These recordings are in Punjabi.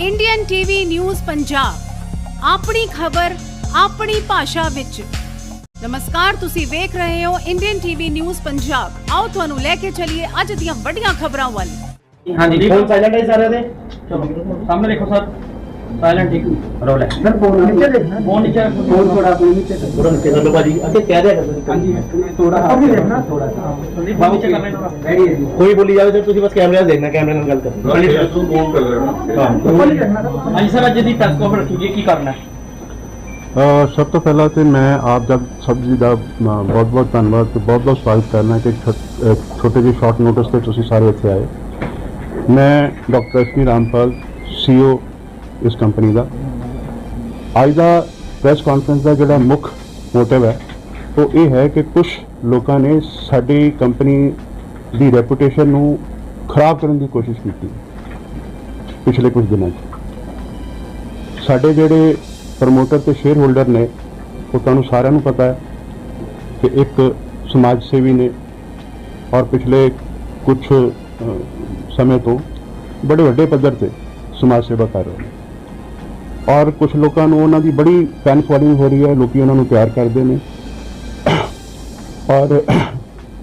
ਇੰਡੀਅਨ ਟੀਵੀ ਨਿਊਜ਼ ਪੰਜਾਬ ਆਪਣੀ ਖਬਰ ਆਪਣੀ ਭਾਸ਼ਾ ਵਿੱਚ। ਨਮਸਕਾਰ ਤੁਸੀਂ ਵੇਖ ਰਹੇ ਹੋ ਇੰਡੀਅਨ ਟੀਵੀ ਨਿਊਜ਼ ਪੰਜਾਬ ਆਓ ਤੁਹਾਨੂੰ ਲੈ ਕੇ ਚੱਲੀਏ ਅੱਜ ਦੀਆਂ ਵੱਡੀਆਂ ਖਬਰਾਂ ਵੱਲ। ਹਾਂਜੀ। ਫੋਨ ਸਾਇਲੈਂਟ ਹੈ ਸਾਰਿਆਂ ਦੇ? ਸਾਹਮਣੇ ਦੇਖੋ ਸਰ। ਸਾਇਲੈਂਟ ਇੱਕ ਰੋਲ ਹੈ ਸਰ ਫੋਨ ਨੀਚੇ ਦੇਖਣਾ ਫੋਨ ਨੀਚੇ ਰੱਖੋ ਫੋਨ ਥੋੜਾ ਕੋਈ ਨੀਚੇ ਥੋੜਾ ਨੀਚੇ ਕਰ ਲਓ ਭਾਜੀ ਅੱਗੇ ਕਹਿ ਦਿਆ ਕਰੋ ਹਾਂਜੀ ਥੋੜਾ ਹੱਥ ਵੀ ਦੇਖਣਾ, ਦੇਖਣਾ ਥੋੜਾ ਥੋੜਾ ਸਾ। ਸੰਦੀਪ ਬਾਬੂ ਨੀਚੇ ਕਰ ਲੈਣਾ ਰੈਡੀ ਹੈ ਜੀ ਕੋਈ ਬੋਲੀ ਜਾਵੇ ਤਾਂ ਤੁਸੀਂ ਬਸ ਕੈਮਰਾ ਦੇਖਣਾ ਕੈਮਰੇ ਨਾਲ ਗੱਲ ਕਰਨੀ ਹਾਂਜੀ ਤੂੰ ਫੋਨ ਕਰ ਲੈਣਾ ਹਾਂ ਉੱਪਰ ਨਹੀਂ ਦੇਖਣਾ ਹਾਂਜੀ ਸਰ ਅੱਜ ਦੀ ਪ੍ਰੈਸ ਕਾਨਫਰੰਸ ਰੱਖੀ ਗਈ ਕੀ ਕਰਨਾ ਹੈ ਅ, ਸਭ ਤੋਂ ਪਹਿਲਾਂ ਤੇ ਮੈਂ ਆਪ ਜਦ ਸਭ ਜੀ ਦਾ ਬਹੁਤ ਬਹੁਤ ਧੰਨਵਾਦ ਤੇ ਬਹੁਤ ਬਹੁਤ ਸਵਾਗਤ ਕਰਨਾ ਕਿ ਛੋਟ- ਅ, ਛੋਟੇ ਜਿਹੇ ਸ਼ਾਰਟ ਨੋਟਿਸ ਤੇ ਤੁਸੀਂ ਸਾਰੇ ਇੱਥੇ ਆਏ ਮੈਂ ਡਾਕਟਰ ਐਸਪੀ ਰਾਮਪਾਲ ਸੀਓ ਇਸ ਕੰਪਨੀ ਦਾ। ਅੱਜ ਦਾ ਪ੍ਰੈਸ ਕਾਨਫਰੰਸ ਦਾ ਜਿਹੜਾ ਮੁੱਖ ਮੋਟਿਵ ਹੈ, ਉਹ ਇਹ ਹੈ ਕਿ ਕੁਝ ਲੋਕਾਂ ਨੇ ਸਾਡੀ ਕੰਪਨੀ ਦੀ ਰੈਪੂਟੇਸ਼ਨ ਨੂੰ ਖਰਾਬ ਕਰਨ ਦੀ ਕੋਸ਼ਿਸ਼ ਕੀਤੀ ਪਿਛਲੇ ਕੁਝ ਦਿਨਾਂ 'ਚ। ਸਾਡੇ ਜਿਹੜੇ ਪ੍ਰਮੋਟਰ ਤੇ ਸ਼ੇਅਰ ਹੋਲਡਰ ਨੇ, ਉਹ ਤੁਹਾਨੂੰ ਸਾਰਿਆਂ ਨੂੰ ਪਤਾ ਹੈ ਕਿ ਇੱਕ ਸਮਾਜ ਸੇਵੀ ਨੇ ਔਰ ਪਿਛਲੇ ਕੁਝ ਸਮੇਂ ਤੋਂ ਬੜੇ ਵੱਡੇ ਪੱਧਰ ਤੇ ਸਮਾਜ ਸੇਵਾ ਕਰ ਰਹੇ ਨੇ। ਔਰ ਕੁਝ ਲੋਕਾਂ ਨੂੰ ਉਹਨਾਂ ਦੀ ਬੜੀ ਫੈਨ ਫੋਲੋਇੰਗ ਹੋ ਰਹੀ ਹੈ, ਲੋਕੀ ਉਹਨਾਂ ਨੂੰ ਪਿਆਰ ਕਰਦੇ ਨੇ। ਔਰ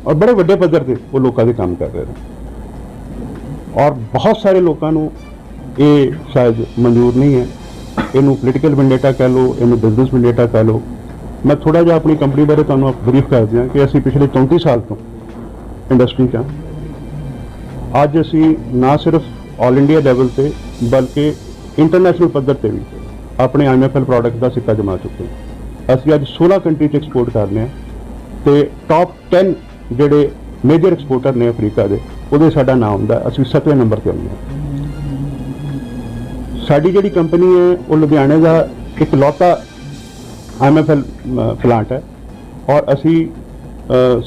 ਔਰ ਬੜੇ ਵੱਡੇ ਪੱਧਰ ਤੇ ਉਹ ਲੋਕਾਂ ਦੇ ਕੰਮ ਕਰ ਰਹੇ ਨੇ। ਔਰ ਬਹੁਤ ਸਾਰੇ ਲੋਕਾਂ ਨੂੰ ਇਹ ਸ਼ਾਇਦ ਮਨਜ਼ੂਰ ਨਹੀਂ ਹੈ। ਇਹਨੂੰ ਪੋਲੀਟੀਕਲ ਵੈਂਡੇਟਾ ਕਹਿ ਲਓ, ਇਹਨੂੰ ਬਿਜ਼ਨਸ ਵੈਂਡੇਟਾ ਕਹਿ ਲਓ। ਮੈਂ ਥੋੜਾ ਜਿਹਾ ਆਪਣੀ ਕੰਪਨੀ ਬਾਰੇ ਤੁਹਾਨੂੰ ਬਰੀਫ ਕਰ ਦਿਆਂ ਕਿ ਅਸੀਂ ਪਿਛਲੇ 34 ਸਾਲ ਤੋਂ ਇੰਡਸਟਰੀ 'ਚ ਹਾਂ। ਅੱਜ ਅਸੀਂ ਨਾ ਸਿਰਫ ਆਲ ਇੰਡੀਆ ਲੈਵਲ ਤੇ, ਬਲਕਿ ਇੰਟਰਨੈਸ਼ਨਲ ਪੱਧਰ ਤੇ ਵੀ ਆਪਣੇ ਆਈਐਮਐਫਐਲ ਪ੍ਰੋਡਕਟ ਦਾ ਸਿੱਕਾ ਜਮਾ ਚੁੱਕੇ ਅਸੀਂ ਅੱਜ 16 ਕੰਟਰੀ 'ਚ ਐਕਸਪੋਰਟ ਕਰ ਰਹੇ ਹਾਂ ਤੇ ਟਾਪ 10 ਜਿਹੜੇ ਮੇਜਰ ਐਕਸਪੋਰਟਰ ਨੇ ਅਫਰੀਕਾ ਦੇ, ਉਹਦੇ ਸਾਡਾ ਨਾਮ ਹੁੰਦਾ ਅਸੀਂ 7ਵੇਂ ਨੰਬਰ ਤੇ ਆਉਂਦੇ ਹਾਂ। ਸਾਡੀ ਜਿਹੜੀ ਕੰਪਨੀ ਹੈ, ਉਹ ਲੁਧਿਆਣੇ ਦਾ ਇੱਕ ਲੌਤਾ ਐਮਐਫਐਲ ਪਲਾਂਟ ਹੈ ਔਰ ਅਸੀਂ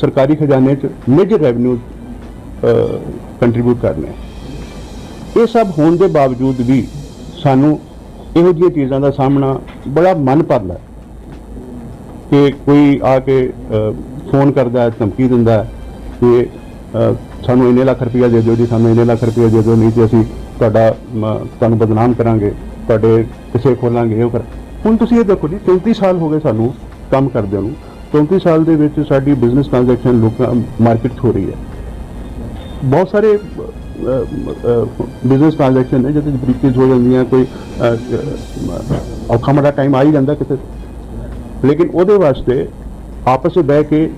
ਸਰਕਾਰੀ ਖਜ਼ਾਨੇ 'ਚ ਮੇਜਰ ਰੈਵਨਿਊ ਕੰਟਰੀਬਿਊਟ ਕਰਨੇ ਇਹ ਸਭ ਹੋਣ ਦੇ ਬਾਵਜੂਦ ਵੀ ਸਾਨੂੰ ਇਹੋ ਜਿਹੀਆਂ ਚੀਜ਼ਾਂ ਦਾ ਸਾਹਮਣਾ ਬੜਾ ਮਨ ਭਰਦਾ ਕਿ ਕੋਈ ਆ ਕੇ ਫੋਨ ਕਰਦਾ ਹੈ, ਧਮਕੀ ਦਿੰਦਾ ਹੈ ਕਿ ਸਾਨੂੰ ਇੰਨੇ ਲੱਖ ਰੁਪਇਆ ਦੇ ਦਿਓ ਜੀ, ਸਾਨੂੰ ਇੰਨੇ ਲੱਖ ਰੁਪਇਆ ਦੇ ਦਿਓ, ਨਹੀਂ ਤੇ ਅਸੀਂ ਤੁਹਾਡਾ ਤੁਹਾਨੂੰ ਬਦਨਾਮ ਕਰਾਂਗੇ, ਤੁਹਾਡੇ ਕਿਸੇ ਖੋਲਾਂਗੇ ਉਹ ਕਰ। ਹੁਣ ਤੁਸੀਂ ਇਹ ਦੇਖੋ ਜੀ 34 ਸਾਲ ਹੋ ਗਏ ਸਾਨੂੰ ਕੰਮ ਕਰਦੇ ਨੂੰ। 34 ਸਾਲ ਦੇ ਵਿੱਚ ਸਾਡੀ ਬਿਜ਼ਨਸ ਟ੍ਰਾਂਜੈਕਸ਼ਨ ਲੋਕਾਂ ਮਾਰਕੀਟ 'ਚ ਹੋ ਰਹੀ ਹੈ। ਬਹੁਤ ਸਾਰੇ ਬਿਜ਼ਨਸ ਟ੍ਰਾਂਜੈਕਸ਼ਨ ਨੇ ਜਿਹਦੇ ਵਿੱਚ ਬ੍ਰੀਕੇਜ ਹੋ ਜਾਂਦੀਆਂ, ਕੋਈ ਔਖਾ ਮਾੜਾ ਟਾਈਮ ਆ ਹੀ ਜਾਂਦਾ ਕਿਤੇ ਲੇਕਿਨ ਉਹਦੇ ਵਾਸਤੇ ਆਪਸ ਵਿੱਚ ਬਹਿ ਕੇ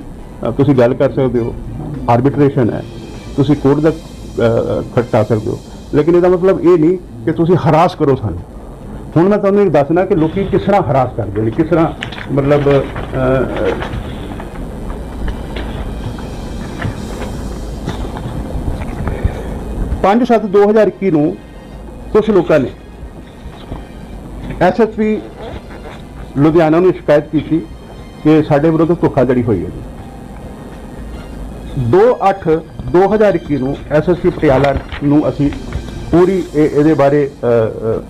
ਤੁਸੀਂ ਗੱਲ ਕਰ ਸਕਦੇ ਹੋ। ਆਰਬਿਟ੍ਰੇਸ਼ਨ ਹੈ। ਤੁਸੀਂ ਕੋਰਟ ਦਾ ਖਟਾ ਸਕਦੇ ਹੋ। ਲੇਕਿਨ ਇਹਦਾ ਮਤਲਬ ਇਹ ਨਹੀਂ ਕਿ ਤੁਸੀਂ ਹਰਾਸ ਕਰੋ ਸਾਨੂੰ। ਹੁਣ ਮੈਂ ਤੁਹਾਨੂੰ ਇਹ ਦੱਸਣਾ ਕਿ ਲੋਕੀ ਕਿਸ ਤਰ੍ਹਾਂ ਹਰਾਸ ਕਰਦੇ ਨੇ, ਕਿਸ ਤਰ੍ਹਾਂ ਮਤਲਬ 5/7/2021 ਨੂੰ ਕੁਝ ਲੋਕਾਂ ਨੇ ਐਸਐਸਪੀ ਲੁਧਿਆਣਾ ਨੂੰ ਸ਼ਿਕਾਇਤ ਕੀਤੀ ਕਿ ਸਾਡੇ ਵਿਰੁੱਧ ਧੋਖਾਧੜੀ ਹੋਈ ਹੈ ਜੀ। 2/8/2021 ਨੂੰ ਐਸਐਸਪੀ ਪਟਿਆਲਾ ਨੂੰ ਅਸੀਂ ਪੂਰੀ ਇਹ- ਇਹਦੇ ਬਾਰੇ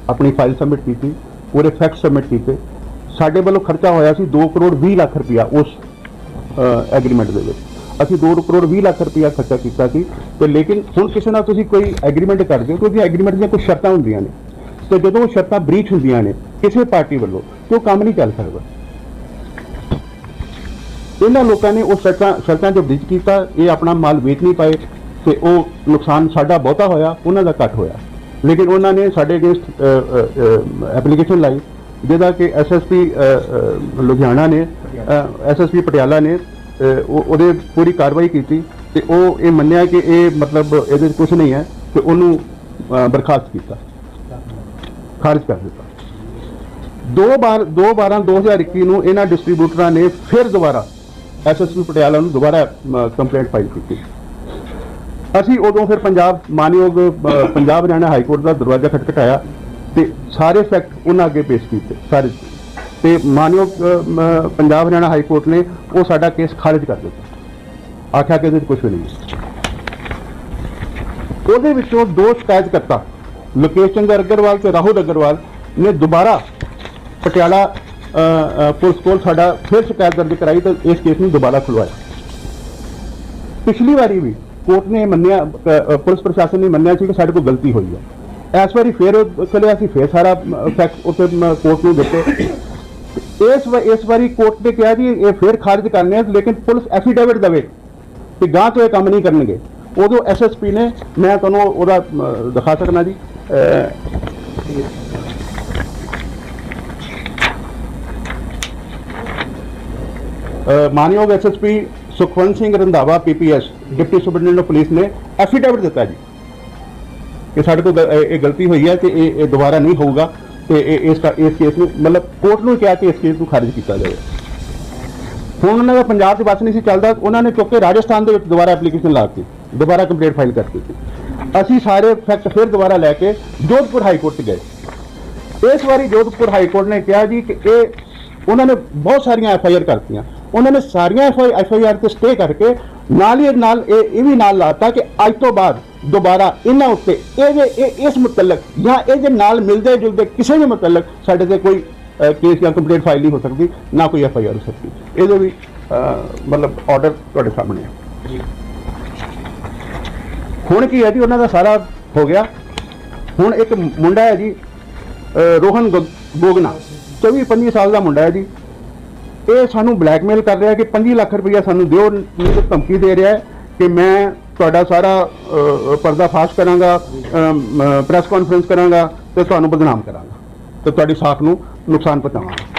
ਆਪਣੀ ਫਾਈਲ ਸਬਮਿਟ ਕੀਤੀ, ਪੂਰੇ ਫੈਕਟ ਸਬਮਿਟ ਕੀਤੇ। ਸਾਡੇ ਵੱਲੋਂ ਖਰਚਾ ਹੋਇਆ ਸੀ 2 ਕਰੋੜ 20 ਲੱਖ ਰੁਪਇਆ ਉਸ ਐਗਰੀਮੈਂਟ ਦੇ ਵਿੱਚ। ਅਸੀਂ 2 ਕਰੋੜ 20 ਲੱਖ ਰੁਪਇਆ ਖਰਚਾ ਕੀਤਾ ਸੀ ਤੇ ਲੇਕਿਨ ਹੁਣ ਕਿਸੇ ਨਾਲ ਤੁਸੀਂ ਕੋਈ ਐਗਰੀਮੈਂਟ ਕਰਦੇ ਹੋ, ਕਿਉਂਕਿ ਐਗਰੀਮੈਂਟ ਦੀਆਂ ਕੁਝ ਸ਼ਰਤਾਂ ਹੁੰਦੀਆਂ ਨੇ। ਤੇ ਜਦੋਂ ਉਹ ਸ਼ਰਤਾਂ ਬ੍ਰੀਚ ਹੁੰਦੀਆਂ ਨੇ, ਕਿਸੇ ਪਾਰਟੀ ਵੱਲੋਂ, ਤੇ ਉਹ ਕੰਮ ਨਹੀਂ ਚੱਲ ਸਕਦਾ। ਇਹਨਾਂ ਲੋਕਾਂ ਨੇ ਉਹ ਸ਼ਰਤਾਂ ਸ਼ਰਤਾਂ ਜੋ ਬ੍ਰੀਚ ਕੀਤਾ, ਇਹ ਆਪਣਾ ਮਾਲ ਵੇਚ ਨਹੀਂ ਪਾਏ ਤੇ ਉਹ ਨੁਕਸਾਨ ਸਾਡਾ ਬਹੁਤਾ ਹੋਇਆ, ਉਹਨਾਂ ਦਾ ਘੱਟ ਹੋਇਆ। ਲੇਕਿਨ ਉਹਨਾਂ ਨੇ ਸਾਡੇ ਅਗੇਂਸਟ ਐਪਲੀਕੇਸ਼ਨ ਲਾਈ, ਜਿਹਦਾ ਕਿ ਐਸਐਸਪੀ ਲੁਧਿਆਣਾ ਨੇ ਐਸਐਸਪੀ ਪਟਿਆਲਾ ਨੇ ਉਹਦੇ ਪੂਰੀ ਕਾਰਵਾਈ ਕੀਤੀ ਤੇ ਉਹ ਇਹ ਮੰਨਿਆ ਕਿ ਇਹ ਮਤਲਬ ਇਹਦੇ ਵਿੱਚ ਕੁਝ ਨਹੀਂ ਹੈ ਤੇ ਉਹਨੂੰ ਬਰਖਾਸਤ ਕੀਤਾ। ਖਾਰਜ ਕਰ ਦਿੱਤਾ। ਦੋ ਵਾਰ 2 12 2021 ਨੂੰ ਇਹਨਾਂ ਡਿਸਟ੍ਰੀਬਿਊਟਰਾਂ ਨੇ ਫਿਰ ਦੁਬਾਰਾ ਐਸਐਸਪੀ ਪਟਿਆਲਾ ਨੂੰ ਦੁਬਾਰਾ ਕੰਪਲੇਂਟ ਫਾਈਲ ਕੀਤੀ। ਅਸੀਂ ਉਦੋਂ ਫਿਰ ਪੰਜਾਬ ਮਾਨਯੋਗ ਪੰਜਾਬ ਹਰਿਆਣਾ ਹਾਈ ਕੋਰਟ ਦਾ ਦਰਵਾਜ਼ਾ ਖਟਖਟਾਇਆ ਤੇ ਸਾਰੇ ਫੈਕਟ ਉਹਨਾਂ ਅੱਗੇ ਪੇਸ਼ ਕੀਤੇ, ਸਾਰੇ। ਤੇ ਮਾਨਯੋਗ ਪੰਜਾਬ ਹਰਿਆਣਾ ਹਾਈ ਕੋਰਟ ਨੇ ਉਹ ਸਾਡਾ ਕੇਸ ਖਾਰਜ ਕਰ ਦਿੱਤਾ। ਆਖਿਆ ਕਿ ਇਹਦੇ ਵਿੱਚ ਕੁਝ ਵੀ ਨਹੀਂ ਉਹਦੇ ਵਿੱਚੋਂ ਦੋ ਸ਼ਿਕਾਇਤਕਰਤਾ, ਲੋਕੇਸ਼ ਚੰਦਰ ਅਗਰਵਾਲ ਤੇ ਰਾਹੁਲ ਅਗਰਵਾਲ, ਨੇ ਦੁਬਾਰਾ ਪਟਿਆਲਾ ਪੁਲਿਸ ਕੋਲ ਸਾਡਾ ਫਿਰ ਸ਼ਿਕਾਇਤ ਦਰਜ ਕਰਾਈ ਤੇ ਇਸ ਕੇਸ ਨੂੰ ਦੁਬਾਰਾ ਖੁਲਵਾਇਆ। ਪਿਛਲੀ ਵਾਰੀ ਵੀ ਕੋਰਟ ਨੇ ਮੰਨਿਆ ਪੁਲਿਸ ਪ੍ਰਸ਼ਾਸਨ ਨੇ ਮੰਨਿਆ ਸੀ ਕਿ ਸਾਡੇ ਕੋਲ ਗਲਤੀ ਹੋਈ ਹੈ। ਇਸ ਵਾਰੀ ਫਿਰ ਉਹ ਚਲੇ ਅਸੀਂ ਫਿਰ ਸਾਰਾ ਫੈਕਟ ਉੱਤੇ ਕੋਰਟ ਨੂੰ ਦਿੱਤੇ। ਇਸ ਵਾ- ਇਸ ਵਾਰੀ ਕੋਰਟ ਨੇ ਕਿਹਾ ਜੀ ਇਹ ਫਿਰ ਖਾਰਜ ਕਰਨੇ ਆ ਲੇਕਿਨ ਪੁਲਿਸ ਐਫੀਡੇਵਿਟ ਦੇਵੇ ਕਿ ਗਾਂ ਤੋਂ ਇਹ ਕੰਮ ਨਹੀਂ ਕਰਨਗੇ। ਉਦੋਂ ਐਸਐਸਪੀ ਨੇ ਮੈਂ ਤੁਹਾਨੂੰ ਉਹਦਾ ਦਿਖਾ ਸਕਣਾ ਜੀ। ਅਹ, ਅਹ, ਮਾਨਯੋਗ SSP Sukhwant Singh Randhawa PPS deputy superintendent of police ਨੇ ਐਫੀਡੇਵਿਟ ਦਿੱਤਾ ਜੀ। ਕਿ ਸਾਡੇ ਤੋਂ ਗ- ਇਹ ਗਲਤੀ ਹੋਈ ਹੈ ਤੇ ਇਹ ਦੁਬਾਰਾ ਨਹੀਂ ਹੋਊਗਾ। ਇਹ ਇਸ ਦਾ- ਇਸ ਕੇਸ ਨੂੰ, ਮਤਲਬ ਕੋਰਟ ਨੂੰ ਕਿਹਾ ਕਿ ਇਸ ਕੇਸ ਨੂੰ ਖਾਰਜ ਕੀਤਾ ਜਾਵੇ। ਹੁਣ ਉਹਨਾਂ ਦਾ ਪੰਜਾਬ 'ਚ ਬਸ ਨਹੀਂ ਸੀ ਚੱਲਦਾ, ਉਹਨਾਂ ਨੇ ਚੁੱਕ ਕੇ ਰਾਜਸਥਾਨ ਦੇ ਵਿੱਚ ਦੁਬਾਰਾ ਐਪਲੀਕੇਸ਼ਨ ਲਾ ਕੇ ਦੁਬਾਰਾ ਕੰਪਲੇਂਟ ਫਾਈਲ ਕਰ ਦਿੱਤੀ। ਅਸੀਂ ਸਾਰੇ ਫੈਕਟ ਫਿਰ ਦੁਬਾਰਾ ਲੈ ਕੇ ਜੋਧਪੁਰ ਹਾਈ ਕੋਰਟ 'ਚ ਗਏ। ਇਸ ਵਾਰੀ ਜੋਧਪੁਰ ਹਾਈ ਕੋਰਟ ਨੇ ਕਿਹਾ ਜੀ ਕਿ ਇਹ, ਉਹਨਾਂ ਨੇ ਬਹੁਤ ਸਾਰੀਆਂ ਐਫ ਆਈ ਆਰ ਕਰਤੀਆਂ। ਉਹਨਾਂ ਨੇ ਸਾਰੀਆਂ ਐਫ ਆਈ ਆਰ ਤੇ ਸਟੇ ਕਰਕੇ ਨਾਲ ਹੀ ਨਾਲ ਇਹ ਇਹ ਵੀ ਨਾਲ ਲਾਤਾ ਕਿ ਅੱਜ ਤੋਂ ਬਾਅਦ ਦੁਬਾਰਾ ਇਹਨਾਂ ਉੱਤੇ ਇਹ ਇਹ ਇਸ ਮੁਤਲਕ ਜਾਂ ਇਹ ਜੇ ਨਾਲ ਮਿਲਦੇ ਜੁਲਦੇ ਕਿਸੇ ਵੀ ਮੁਤਲਕ ਸਾਡੇ ਤੇ ਕੋਈ ਕੇਸ ਜਾਂ ਕੰਪਲੇਂਟ ਫਾਈਲ ਨਹੀਂ ਹੋ ਸਕਦੀ ਨਾ ਕੋਈ ਐਫ ਆਈ ਆਰ ਹੋ ਸਕਦੀ। ਇਹਦੇ ਵੀ ਮਤਲਬ ਆਰਡਰ ਤੁਹਾਡੇ ਸਾਹਮਣੇ ਹੈ ਹੁਣ ਕੀ ਹੈ ਜੀ ਉਹਨਾਂ ਦਾ ਸਾਰਾ ਹੋ ਗਿਆ। ਹੁਣ ਇੱਕ ਮੁੰਡਾ ਹੈ ਜੀ ਰੋਹਨ ਗੋਗਨਾ। 24 25 ਸਾਲ ਦਾ ਮੁੰਡਾ ਹੈ ਜੀ। ਇਹ ਸਾਨੂੰ ਬਲੈਕਮੇਲ ਕਰ ਰਿਹਾ ਕਿ 25 ਲੱਖ ਰੁਪਇਆ ਸਾਨੂੰ ਦਿਓ ਮੈਨੂੰ ਧਮਕੀ ਦੇ ਰਿਹਾ ਕਿ ਮੈਂ ਤੁਹਾਡਾ ਸਾਰਾ ਅਹ, ਪਰਦਾਫਾਸ਼ ਕਰਾਂਗਾ ਪ੍ਰੈਸ ਕਾਨਫਰੰਸ ਕਰਾਂਗਾ ਤੇ ਤੁਹਾਨੂੰ ਬਦਨਾਮ ਕਰਾਂਗਾ ਤੇ ਤੁਹਾਡੀ ਸਾਖ ਨੂੰ ਨੁਕਸਾਨ ਪਹੁੰਚਾਵਾਂਗਾ।